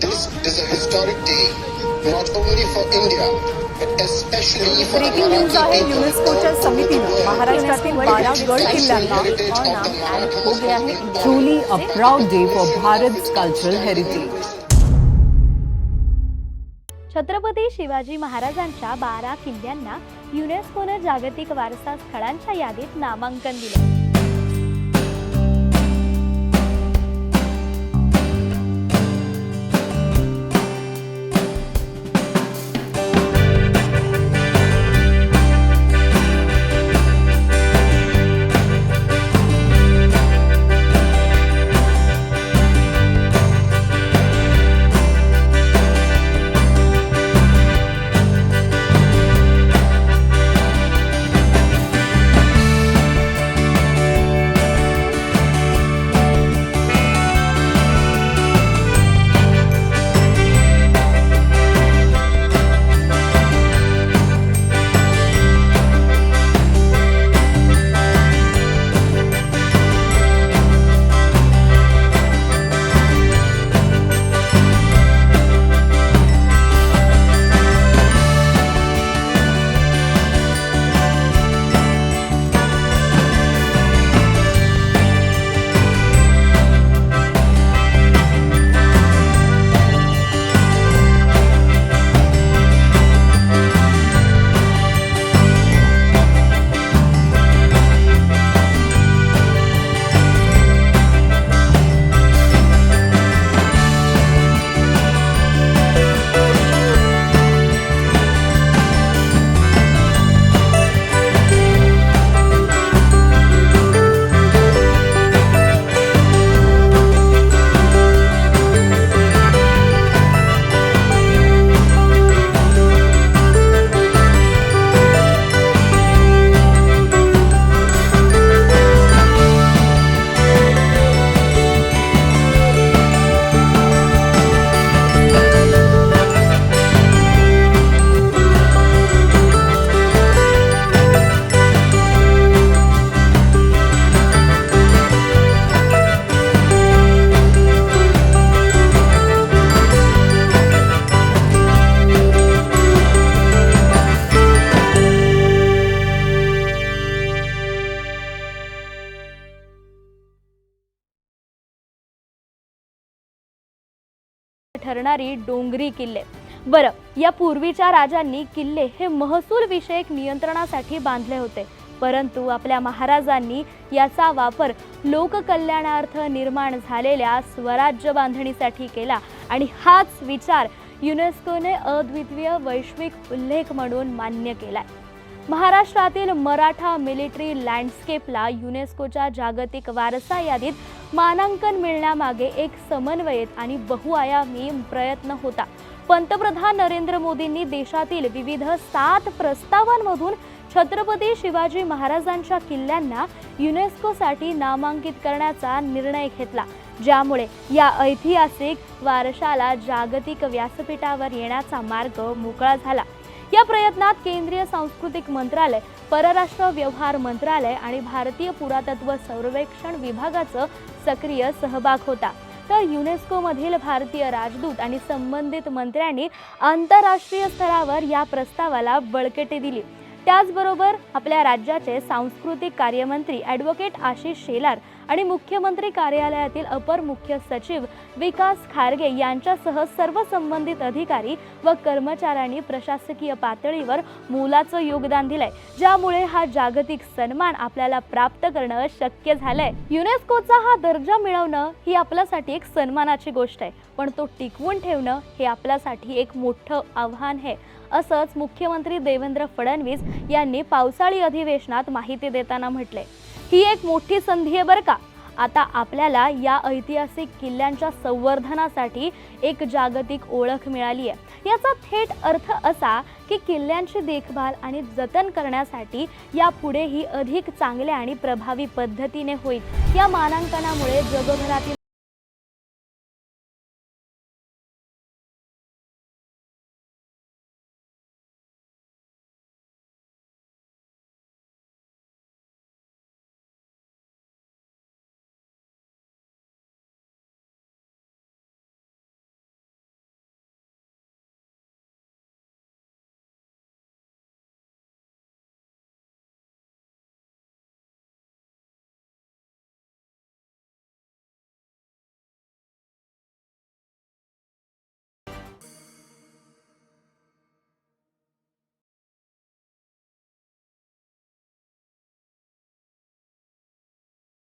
This is a historic day, not only for India, but especially for the breaking news आहे युनेस्कोच्या समितीनं. महाराष्ट्रातील बारा गड किल्ल्यांना हो है truly a proud day for Bharat's cultural heritage. Chhatrapati Shivaji महाराजांच्या बारा किल्ल्यांना युनेस्कोनं जागतिक वारसा स्थळांच्या यादीत नामांकन दिलं ठरणारी डोंगरी किल्ले. बरं या पूर्वीच्या राजांनी किल्ले हे महसूल विषयक नियंत्रणासाठी बांधले होते. परंतु आपल्या महाराजांनी याचा वापर लोककल्याणार्थ निर्माण झालेल्या स्वराज्य बांधणीसाठी केला आणि हाच विचार युनेस्कोने अद्वितीय वैश्विक उल्लेख म्हणून मान्य केलाय. महाराष्ट्रातील मराठा मिलिटरी लँडस्केपला युनेस्कोच्या जागतिक वारसा यादीत मानांकन मिळण्यामागे एक समन्वयित आणि बहुआयामी प्रयत्न होता. पंतप्रधान नरेंद्र मोदींनी देशातील विविध सात प्रस्तावांमधून छत्रपती शिवाजी महाराजांच्या किल्ल्यांना युनेस्कोसाठी नामांकित करण्याचा निर्णय घेतला ज्यामुळे या ऐतिहासिक वारशाला जागतिक व्यासपीठावर येण्याचा मार्ग मोकळा झाला. या प्रयत्नात केंद्रीय सांस्कृतिक मंत्रालय परराष्ट्र व्यवहार मंत्रालय आणि भारतीय पुरातत्व सर्वेक्षण विभागाचं सक्रिय सहभाग होता. तर युनेस्कोमधील भारतीय राजदूत आणि संबंधित मंत्र्यांनी आंतरराष्ट्रीय स्तरावर या प्रस्तावाला बळकटी दिली. त्याचबरोबर आपल्या राज्याचे सांस्कृतिक कार्यमंत्री ॲडव्होकेट आशिष शेलार आणि मुख्यमंत्री कार्यालयातील अपर मुख्य सचिव विकास खारगे यांच्यासह सर्व संबंधित अधिकारी व कर्मचाऱ्यांनी प्रशासकीय पातळीवर मोलाचं योगदान दिलंय. ज्यामुळे हा जागतिक सन्मान आपल्याला प्राप्त करणं शक्य झालंय. युनेस्कोचा हा दर्जा मिळवणं ही आपल्यासाठी एक सन्मानाची गोष्ट आहे. पण तो टिकवून ठेवणं हे आपल्यासाठी एक मोठं आव्हान आहे. असंच मुख्यमंत्री देवेंद्र फडणवीस यांनी पावसाळी अधिवेशनात माहिती देताना म्हटले ही एक मोठी संधी आहे बरं का? आता आपल्याला या ऐतिहासिक किल्ल्यांच्या संवर्धनासाठी एक जागतिक ओळख मिळाली आहे. याचा थेट अर्थ असा की किल्ल्यांची देखभाल आणि जतन करण्यासाठी यापुढेही अधिक चांगल्या आणि प्रभावी पद्धतीने होईल. या मानांकनामुळे जगभरातील